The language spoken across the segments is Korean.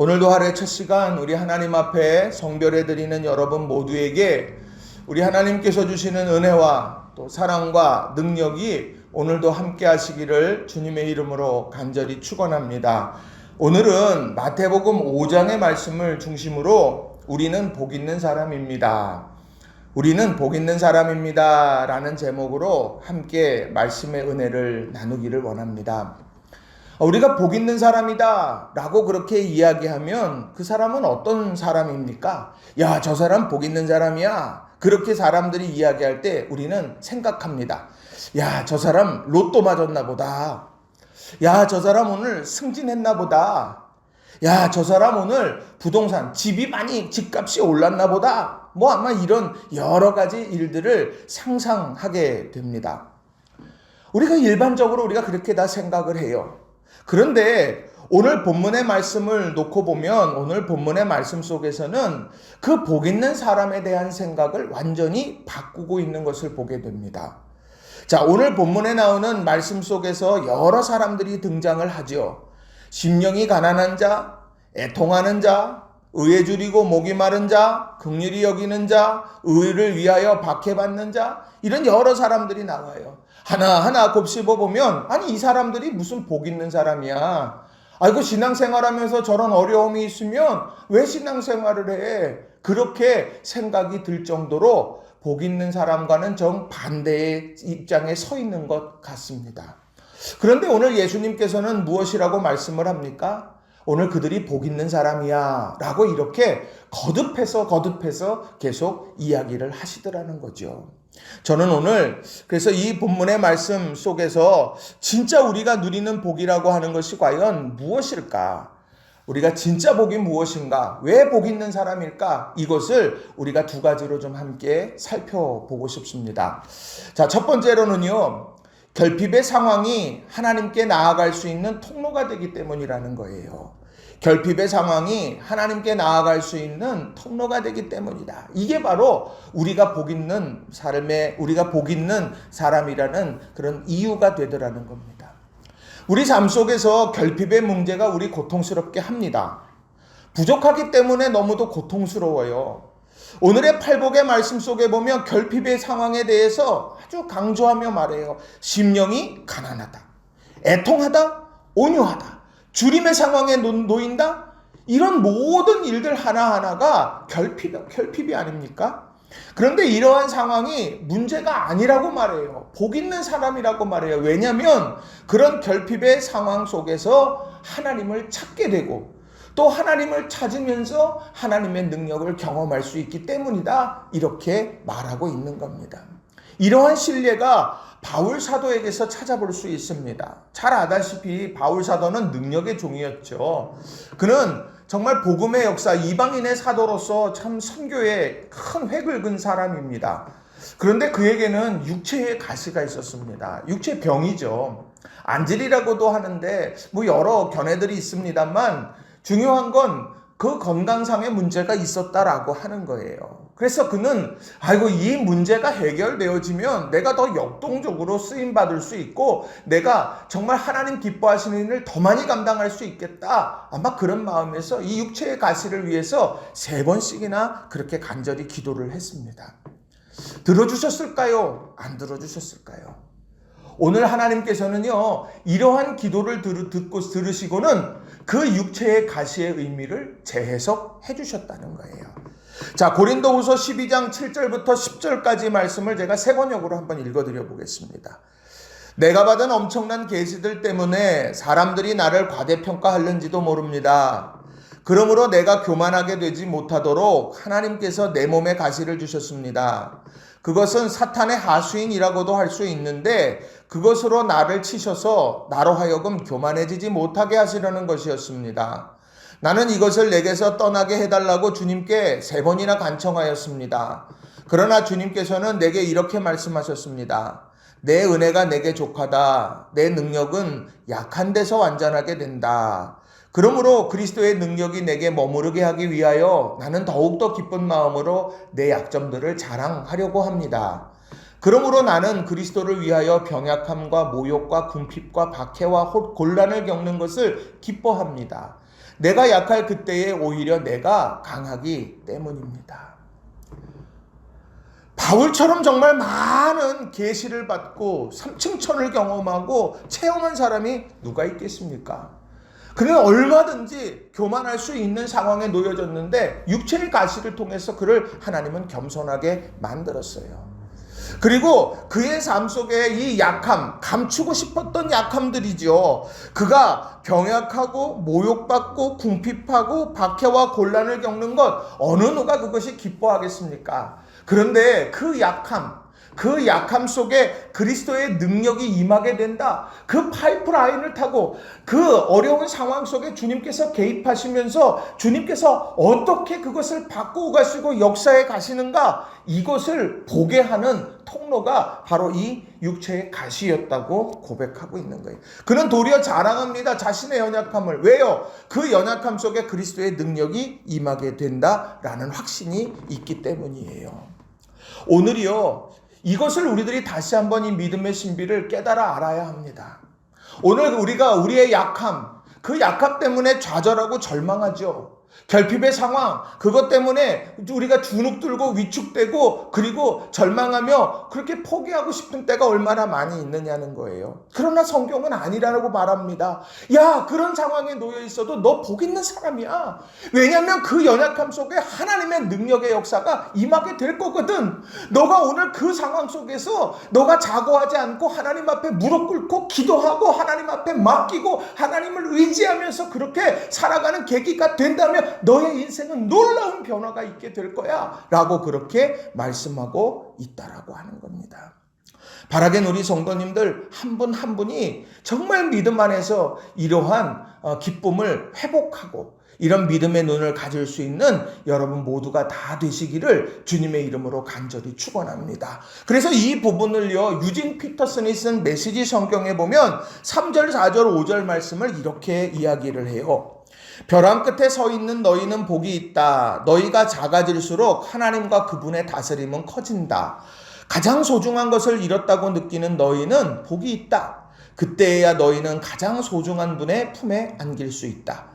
오늘도 하루의 첫 시간 우리 하나님 앞에 성별해 드리는 여러분 모두에게 우리 하나님께서 주시는 은혜와 또 사랑과 능력이 오늘도 함께 하시기를 주님의 이름으로 간절히 축원합니다. 오늘은 마태복음 5장의 말씀을 중심으로 우리는 복 있는 사람입니다. 우리는 복 있는 사람입니다. 라는 제목으로 함께 말씀의 은혜를 나누기를 원합니다. 우리가 복 있는 사람이다 라고 그렇게 이야기하면 그 사람은 어떤 사람입니까? 야, 저 사람 복 있는 사람이야. 그렇게 사람들이 이야기할 때 우리는 생각합니다. 야, 저 사람 로또 맞았나 보다. 야, 저 사람 오늘 승진했나 보다. 야, 저 사람 오늘 부동산 집이 많이 집값이 올랐나 보다. 뭐 아마 이런 여러 가지 일들을 상상하게 됩니다. 우리가 일반적으로 우리가 그렇게 다 생각을 해요. 그런데 오늘 본문의 말씀을 놓고 보면 오늘 본문의 말씀 속에서는 그 복 있는 사람에 대한 생각을 완전히 바꾸고 있는 것을 보게 됩니다. 자, 오늘 본문에 나오는 말씀 속에서 여러 사람들이 등장을 하죠. 심령이 가난한 자, 애통하는 자, 의에 줄이고 목이 마른 자, 극률이 여기는 자, 의를 위하여 박해받는 자, 이런 여러 사람들이 나와요. 하나하나 곱씹어 보면, 아니, 이 사람들이 무슨 복 있는 사람이야. 아이고, 신앙생활 하면서 저런 어려움이 있으면 왜 신앙생활을 해? 그렇게 생각이 들 정도로 복 있는 사람과는 정반대의 입장에 서 있는 것 같습니다. 그런데 오늘 예수님께서는 무엇이라고 말씀을 합니까? 오늘 그들이 복 있는 사람이야. 라고 이렇게 거듭해서 거듭해서 계속 이야기를 하시더라는 거죠. 저는 오늘 그래서 이 본문의 말씀 속에서 진짜 우리가 누리는 복이라고 하는 것이 과연 무엇일까? 우리가 진짜 복이 무엇인가? 왜 복 있는 사람일까? 이것을 우리가 두 가지로 좀 함께 살펴보고 싶습니다. 자, 첫 번째로는요. 결핍의 상황이 하나님께 나아갈 수 있는 통로가 되기 때문이라는 거예요. 결핍의 상황이 하나님께 나아갈 수 있는 통로가 되기 때문이다. 이게 바로 우리가 복 있는 삶에 우리가 복 있는 사람이라는 그런 이유가 되더라는 겁니다. 우리 삶 속에서 결핍의 문제가 우리 고통스럽게 합니다. 부족하기 때문에 너무도 고통스러워요. 오늘의 팔복의 말씀 속에 보면 결핍의 상황에 대해서 아주 강조하며 말해요. 심령이 가난하다. 애통하다. 온유하다. 주림의 상황에 놓인다? 이런 모든 일들 하나하나가 결핍, 결핍이 아닙니까? 그런데 이러한 상황이 문제가 아니라고 말해요. 복 있는 사람이라고 말해요. 왜냐하면 그런 결핍의 상황 속에서 하나님을 찾게 되고 또 하나님을 찾으면서 하나님의 능력을 경험할 수 있기 때문이다. 이렇게 말하고 있는 겁니다. 이러한 신뢰가 바울 사도에게서 찾아볼 수 있습니다. 잘 아다시피 바울 사도는 능력의 종이었죠. 그는 정말 복음의 역사 이방인의 사도로서 참 선교에 큰 획을 근 사람입니다. 그런데 그에게는 육체의 가시가 있었습니다. 육체 병이죠. 안질이라고도 하는데 뭐 여러 견해들이 있습니다만 중요한 건 그 건강상의 문제가 있었다라고 하는 거예요. 그래서 그는 아이고 이 문제가 해결되어지면 내가 더 역동적으로 쓰임 받을 수 있고 내가 정말 하나님 기뻐하시는 일을 더 많이 감당할 수 있겠다. 아마 그런 마음에서 이 육체의 가시를 위해서 세 번씩이나 그렇게 간절히 기도를 했습니다. 들어주셨을까요? 안 들어주셨을까요? 오늘 하나님께서는요, 이러한 기도를 들, 듣고 들으시고는 그 육체의 가시의 의미를 재해석해 주셨다는 거예요. 자, 고린도후서 12장 7절부터 10절까지 말씀을 제가 세 번역으로 한번 읽어 드려 보겠습니다. 내가 받은 엄청난 계시들 때문에 사람들이 나를 과대평가하는지도 모릅니다. 그러므로 내가 교만하게 되지 못하도록 하나님께서 내 몸에 가시를 주셨습니다. 그것은 사탄의 하수인이라고도 할 수 있는데 그것으로 나를 치셔서 나로 하여금 교만해지지 못하게 하시려는 것이었습니다. 나는 이것을 내게서 떠나게 해달라고 주님께 세 번이나 간청하였습니다. 그러나 주님께서는 내게 이렇게 말씀하셨습니다. 내 은혜가 내게 족하다. 내 능력은 약한 데서 완전하게 된다. 그러므로 그리스도의 능력이 내게 머무르게 하기 위하여 나는 더욱더 기쁜 마음으로 내 약점들을 자랑하려고 합니다. 그러므로 나는 그리스도를 위하여 병약함과 모욕과 궁핍과 박해와 곤란을 겪는 것을 기뻐합니다. 내가 약할 그때에 오히려 내가 강하기 때문입니다. 바울처럼 정말 많은 계시를 받고 삼층천을 경험하고 체험한 사람이 누가 있겠습니까? 그는 얼마든지 교만할 수 있는 상황에 놓여졌는데 육체의 가시를 통해서 그를 하나님은 겸손하게 만들었어요. 그리고 그의 삶 속에 이 약함, 감추고 싶었던 약함들이죠. 그가 병약하고 모욕받고 궁핍하고 박해와 곤란을 겪는 것 어느 누가 그것이 기뻐하겠습니까? 그런데 그 약함, 그 약함 속에 그리스도의 능력이 임하게 된다. 그 파이프라인을 타고 그 어려운 상황 속에 주님께서 개입하시면서 주님께서 어떻게 그것을 바꾸어 가시고 역사에 가시는가 이것을 보게 하는 통로가 바로 이 육체의 가시였다고 고백하고 있는 거예요. 그는 도리어 자랑합니다. 자신의 연약함을. 왜요? 그 연약함 속에 그리스도의 능력이 임하게 된다라는 확신이 있기 때문이에요. 오늘이요. 이것을 우리들이 다시 한번 이 믿음의 신비를 깨달아 알아야 합니다. 오늘 우리가 우리의 약함, 그 약함 때문에 좌절하고 절망하죠. 결핍의 상황, 그것 때문에 우리가 주눅 들고 위축되고 그리고 절망하며 그렇게 포기하고 싶은 때가 얼마나 많이 있느냐는 거예요. 그러나 성경은 아니라고 말합니다. 야, 그런 상황에 놓여 있어도 너 복 있는 사람이야. 왜냐하면 그 연약함 속에 하나님의 능력의 역사가 임하게 될 거거든. 너가 오늘 그 상황 속에서 너가 자고하지 않고 하나님 앞에 무릎 꿇고 기도하고 하나님 앞에 맡기고 하나님을 의지하면서 그렇게 살아가는 계기가 된다면 너의 인생은 놀라운 변화가 있게 될 거야. 라고 그렇게 말씀하고 있다라고 하는 겁니다. 바라겐 우리 성도님들 한 분한 분이 정말 믿음 안에서 이러한 어, 기쁨을 회복하고 이런 믿음의 눈을 가질 수 있는 여러분 모두가 다 되시기를 주님의 이름으로 간절히 축원합니다. 그래서 이 부분을요. 유진 피터슨이 쓴 메시지 성경에 보면 3절, 4절, 5절 말씀을 이렇게 이야기를 해요. 벼랑 끝에 서 있는 너희는 복이 있다. 너희가 작아질수록 하나님과 그분의 다스림은 커진다. 가장 소중한 것을 잃었다고 느끼는 너희는 복이 있다. 그때야 너희는 가장 소중한 분의 품에 안길 수 있다.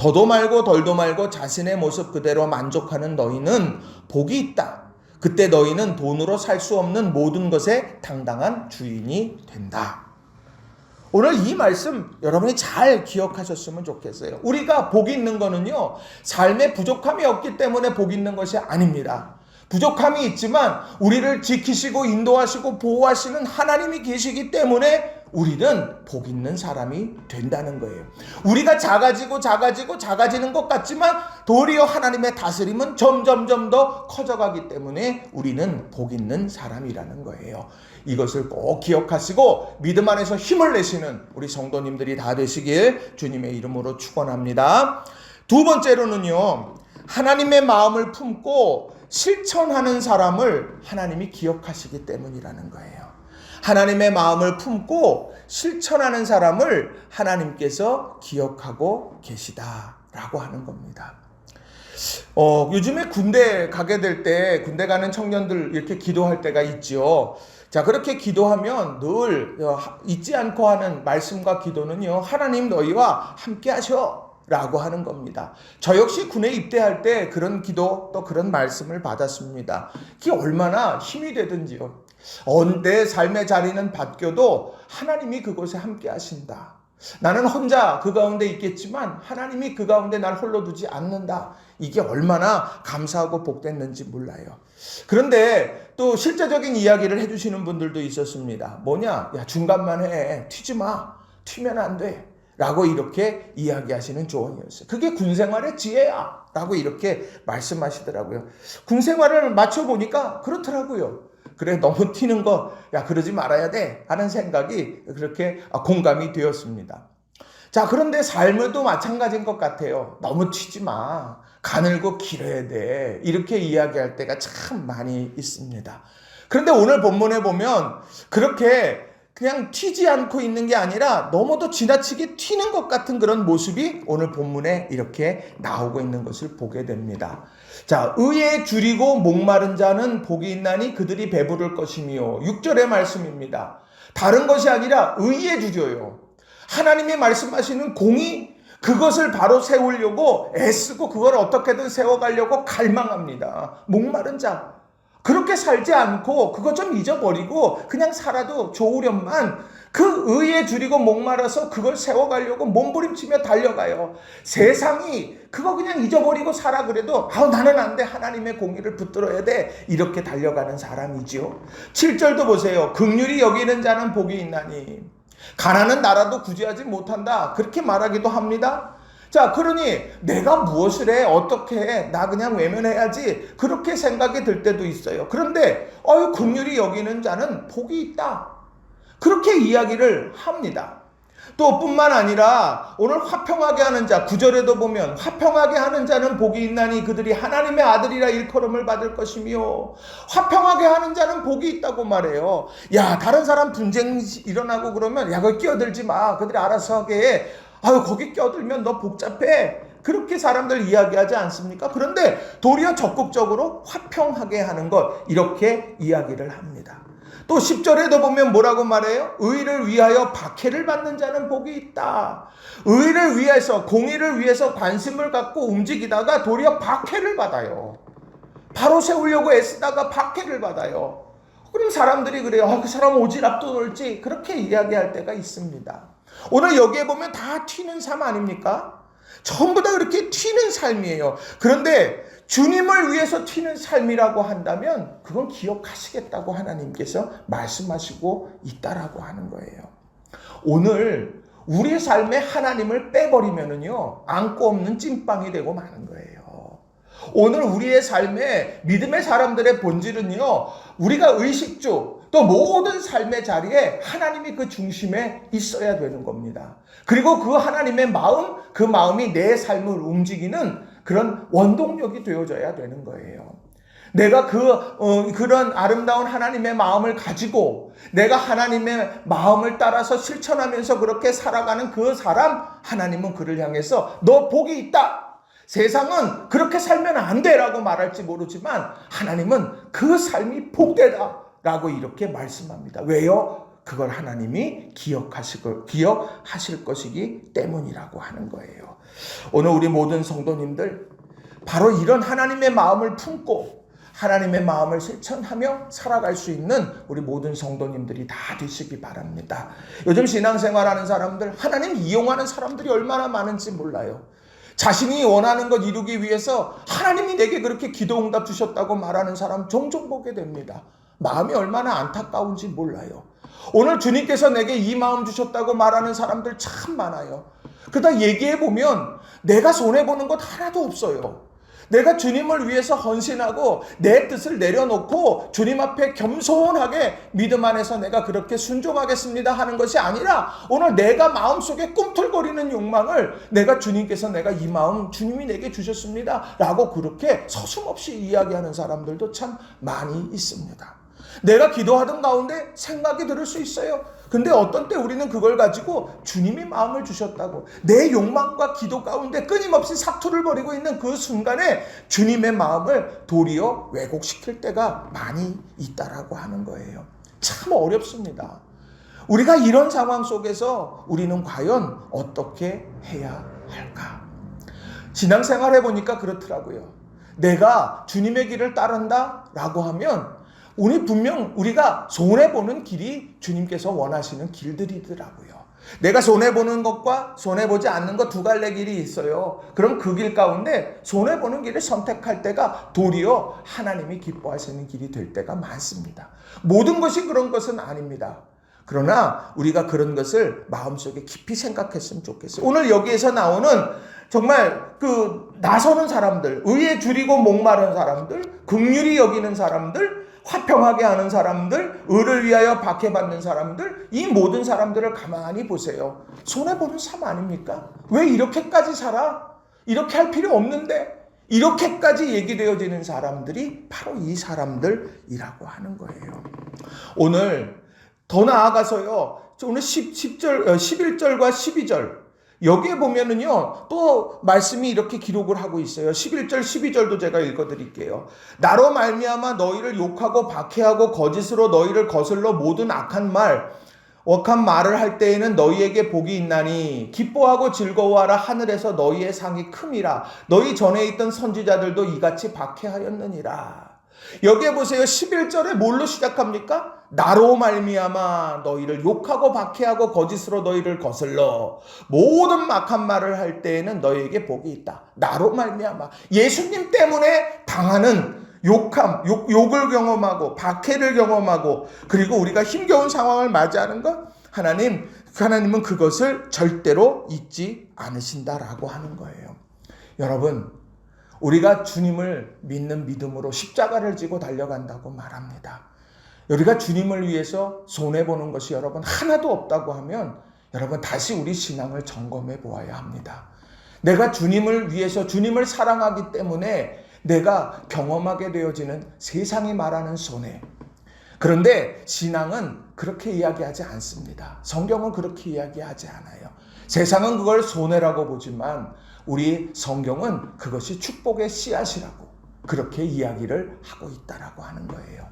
더도 말고 덜도 말고 자신의 모습 그대로 만족하는 너희는 복이 있다. 그때 너희는 돈으로 살 수 없는 모든 것의 당당한 주인이 된다. 오늘 이 말씀 여러분이 잘 기억하셨으면 좋겠어요. 우리가 복 있는 거는요, 삶에 부족함이 없기 때문에 복 있는 것이 아닙니다. 부족함이 있지만 우리를 지키시고 인도하시고 보호하시는 하나님이 계시기 때문에 우리는 복 있는 사람이 된다는 거예요. 우리가 작아지고 작아지고 작아지는 것 같지만 도리어 하나님의 다스림은 점점점 더 커져가기 때문에 우리는 복 있는 사람이라는 거예요. 이것을 꼭 기억하시고 믿음 안에서 힘을 내시는 우리 성도님들이 다 되시길 주님의 이름으로 축원합니다. 두 번째로는요. 하나님의 마음을 품고 실천하는 사람을 하나님이 기억하시기 때문이라는 거예요. 하나님의 마음을 품고 실천하는 사람을 하나님께서 기억하고 계시다라고 하는 겁니다. 어, 요즘에 군대 가게 될 때 군대 가는 청년들 이렇게 기도할 때가 있지요. 자, 그렇게 기도하면 늘 어, 잊지 않고 하는 말씀과 기도는요. 하나님 너희와 함께 하셔. 라고 하는 겁니다. 저 역시 군에 입대할 때 그런 기도 또 그런 말씀을 받았습니다. 그게 얼마나 힘이 되든지요. 내 삶의 자리는 바뀌어도 하나님이 그곳에 함께 하신다. 나는 혼자 그 가운데 있겠지만 하나님이 그 가운데 날 홀로 두지 않는다. 이게 얼마나 감사하고 복됐는지 몰라요. 그런데 또 실제적인 이야기를 해주시는 분들도 있었습니다. 뭐냐? 야, 중간만 해. 튀지 마. 튀면 안 돼. 라고 이렇게 이야기하시는 조언이었어요. 그게 군 생활의 지혜야. 라고 이렇게 말씀하시더라고요. 군 생활을 맞춰보니까 그렇더라고요. 그래, 너무 튀는 거, 야, 그러지 말아야 돼. 하는 생각이 그렇게 공감이 되었습니다. 자, 그런데 삶도 마찬가지인 것 같아요. 너무 튀지 마. 가늘고 길어야 돼. 이렇게 이야기할 때가 참 많이 있습니다. 그런데 오늘 본문에 보면 그렇게 그냥 튀지 않고 있는 게 아니라 너무도 지나치게 튀는 것 같은 그런 모습이 오늘 본문에 이렇게 나오고 있는 것을 보게 됩니다. 자, 의에 줄이고 목마른 자는 복이 있나니 그들이 배부를 것이며 6절의 말씀입니다. 다른 것이 아니라 의에 줄여요. 하나님이 말씀하시는 공의 그것을 바로 세우려고 애쓰고 그걸 어떻게든 세워가려고 갈망합니다. 목마른 자. 그렇게 살지 않고 그것 좀 잊어버리고 그냥 살아도 좋으련만 그 의에 줄이고 목말라서 그걸 세워가려고 몸부림치며 달려가요. 세상이 그거 그냥 잊어버리고 살아 그래도 아 나는 안 돼. 하나님의 공의를 붙들어야 돼. 이렇게 달려가는 사람이지요. 7절도 보세요. 극률이 여기는 자는 복이 있나니 가난은 나라도 구제하지 못한다. 그렇게 말하기도 합니다. 자, 그러니 내가 무엇을 해? 어떻게 해? 나 그냥 외면해야지. 그렇게 생각이 들 때도 있어요. 그런데 어유 긍휼히 여기는 자는 복이 있다. 그렇게 이야기를 합니다. 또 뿐만 아니라 오늘 화평하게 하는 자 구절에도 보면 화평하게 하는 자는 복이 있나니 그들이 하나님의 아들이라 일컬음을 받을 것이며 화평하게 하는 자는 복이 있다고 말해요. 야 다른 사람 분쟁 일어나고 그러면 야 거기 끼어들지 마. 그들이 알아서 하게 해. 아유 거기 껴들면 너 복잡해. 그렇게 사람들 이야기하지 않습니까? 그런데 도리어 적극적으로 화평하게 하는 것 이렇게 이야기를 합니다. 또 10절에도 보면 뭐라고 말해요? 의를 위하여 박해를 받는 자는 복이 있다. 의를 위해서 공의를 위해서 관심을 갖고 움직이다가 도리어 박해를 받아요. 바로 세우려고 애쓰다가 박해를 받아요. 그럼 사람들이 그래요. 아, 그 사람 오지랖도 넓지. 그렇게 이야기할 때가 있습니다. 오늘 여기에 보면 다 튀는 삶 아닙니까? 전부 다 그렇게 튀는 삶이에요. 그런데 주님을 위해서 튀는 삶이라고 한다면 그건 기억하시겠다고 하나님께서 말씀하시고 있다라고 하는 거예요. 오늘 우리의 삶에 하나님을 빼버리면은요, 안고 없는 찐빵이 되고 마는 거예요. 오늘 우리의 삶에 믿음의 사람들의 본질은요, 우리가 의식주, 또 모든 삶의 자리에 하나님이 그 중심에 있어야 되는 겁니다. 그리고 그 하나님의 마음, 그 마음이 내 삶을 움직이는 그런 원동력이 되어져야 되는 거예요. 내가 그 어, 그런 아름다운 하나님의 마음을 가지고 내가 하나님의 마음을 따라서 실천하면서 그렇게 살아가는 그 사람 하나님은 그를 향해서 너 복이 있다. 세상은 그렇게 살면 안 돼라고 말할지 모르지만 하나님은 그 삶이 복되다 라고 이렇게 말씀합니다. 왜요? 그걸 하나님이 기억하실, 거, 기억하실 것이기 때문이라고 하는 거예요. 오늘 우리 모든 성도님들 바로 이런 하나님의 마음을 품고 하나님의 마음을 실천하며 살아갈 수 있는 우리 모든 성도님들이 다 되시기 바랍니다. 요즘 신앙생활하는 사람들, 하나님 이용하는 사람들이 얼마나 많은지 몰라요. 자신이 원하는 것 이루기 위해서 하나님이 내게 그렇게 기도 응답 주셨다고 말하는 사람 종종 보게 됩니다. 마음이 얼마나 안타까운지 몰라요. 오늘 주님께서 내게 이 마음 주셨다고 말하는 사람들 참 많아요. 그러다 얘기해 보면 내가 손해 보는 것 하나도 없어요. 내가 주님을 위해서 헌신하고 내 뜻을 내려놓고 주님 앞에 겸손하게 믿음 안에서 내가 그렇게 순종하겠습니다 하는 것이 아니라 오늘 내가 마음속에 꿈틀거리는 욕망을 내가 주님께서 내가 이 마음 주님이 내게 주셨습니다 라고 그렇게 서슴없이 이야기하는 사람들도 참 많이 있습니다. 내가 기도하던 가운데 생각이 들을 수 있어요. 근데 어떤 때 우리는 그걸 가지고 주님이 마음을 주셨다고 내 욕망과 기도 가운데 끊임없이 사투를 벌이고 있는 그 순간에 주님의 마음을 도리어 왜곡시킬 때가 많이 있다라고 하는 거예요. 참 어렵습니다. 우리가 이런 상황 속에서 우리는 과연 어떻게 해야 할까? 신앙생활 해보니까 그렇더라고요. 내가 주님의 길을 따른다 라고 하면 우리 분명 우리가 손해보는 길이 주님께서 원하시는 길들이더라고요. 내가 손해보는 것과 손해보지 않는 것 두 갈래 길이 있어요. 그럼 그 길 가운데 손해보는 길을 선택할 때가 도리어 하나님이 기뻐하시는 길이 될 때가 많습니다. 모든 것이 그런 것은 아닙니다. 그러나 우리가 그런 것을 마음속에 깊이 생각했으면 좋겠어요. 오늘 여기에서 나오는 정말 그 나서는 사람들, 의에 줄이고 목마른 사람들, 극률이 여기는 사람들, 화평하게 하는 사람들, 의를 위하여 박해받는 사람들, 이 모든 사람들을 가만히 보세요. 손해보는 삶 아닙니까? 왜 이렇게까지 살아? 이렇게 할 필요 없는데? 이렇게까지 얘기되어지는 사람들이 바로 이 사람들이라고 하는 거예요. 오늘 더 나아가서요. 오늘 10, 10절, 11절과 12절. 여기에 보면은요, 또 말씀이 이렇게 기록을 하고 있어요. 11절, 12절도 제가 읽어 드릴게요. 나로 말미암아 너희를 욕하고 박해하고 거짓으로 너희를 거슬러 모든 악한 말, 억한 말을 할 때에는 너희에게 복이 있나니 기뻐하고 즐거워하라 하늘에서 너희의 상이 큼이라 너희 전에 있던 선지자들도 이같이 박해하였느니라. 여기에 보세요. 11절에 뭘로 시작합니까? 나로 말미암아 너희를 욕하고 박해하고 거짓으로 너희를 거슬러 모든 막한 말을 할 때에는 너희에게 복이 있다. 나로 말미암아 예수님 때문에 당하는 욕함, 욕, 욕을 경험하고 박해를 경험하고 그리고 우리가 힘겨운 상황을 맞이하는 것 하나님 하나님은 그것을 절대로 잊지 않으신다라고 하는 거예요. 여러분 우리가 주님을 믿는 믿음으로 십자가를 지고 달려간다고 말합니다. 우리가 주님을 위해서 손해보는 것이 여러분 하나도 없다고 하면 여러분 다시 우리 신앙을 점검해 보아야 합니다. 내가 주님을 위해서 주님을 사랑하기 때문에 내가 경험하게 되어지는 세상이 말하는 손해. 그런데 신앙은 그렇게 이야기하지 않습니다. 성경은 그렇게 이야기하지 않아요. 세상은 그걸 손해라고 보지만 우리 성경은 그것이 축복의 씨앗이라고 그렇게 이야기를 하고 있다라고 하는 거예요.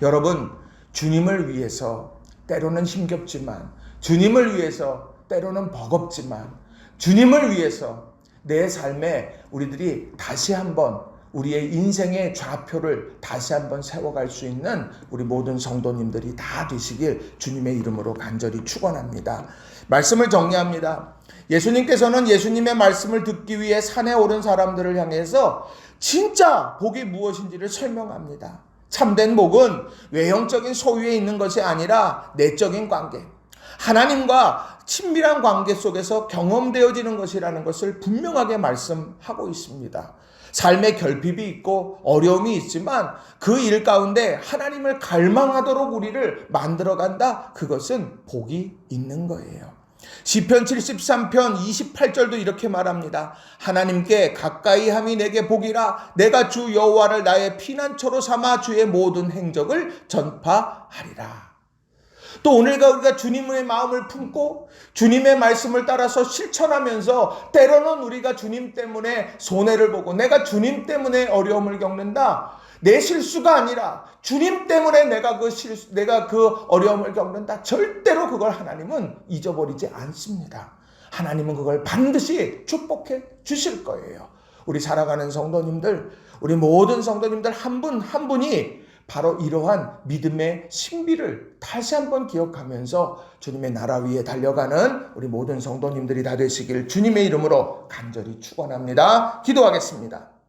여러분, 주님을 위해서 때로는 힘겹지만 주님을 위해서 때로는 버겁지만 주님을 위해서 내 삶에 우리들이 다시 한번 우리의 인생의 좌표를 다시 한번 세워갈 수 있는 우리 모든 성도님들이 다 되시길 주님의 이름으로 간절히 축원합니다. 말씀을 정리합니다. 예수님께서는 예수님의 말씀을 듣기 위해 산에 오른 사람들을 향해서 진짜 복이 무엇인지를 설명합니다. 참된 복은 외형적인 소유에 있는 것이 아니라 내적인 관계, 하나님과 친밀한 관계 속에서 경험되어지는 것이라는 것을 분명하게 말씀하고 있습니다. 삶의 결핍이 있고 어려움이 있지만 그 일 가운데 하나님을 갈망하도록 우리를 만들어 간다. 그것은 복이 있는 거예요. 시편 73편 28절도 이렇게 말합니다. 하나님께 가까이 함이 내게 복이라 내가 주 여호와를 나의 피난처로 삼아 주의 모든 행적을 전파하리라. 또 오늘과 우리가 주님의 마음을 품고 주님의 말씀을 따라서 실천하면서 때로는 우리가 주님 때문에 손해를 보고 내가 주님 때문에 어려움을 겪는다. 내 실수가 아니라 주님 때문에 내가 그 실수, 내가 그 어려움을 겪는다. 절대로 그걸 하나님은 잊어버리지 않습니다. 하나님은 그걸 반드시 축복해 주실 거예요. 우리 살아가는 성도님들, 우리 모든 성도님들 한 분 한 분이 바로 이러한 믿음의 신비를 다시 한번 기억하면서 주님의 나라 위에 달려가는 우리 모든 성도님들이 다 되시길 주님의 이름으로 간절히 축원합니다. 기도하겠습니다.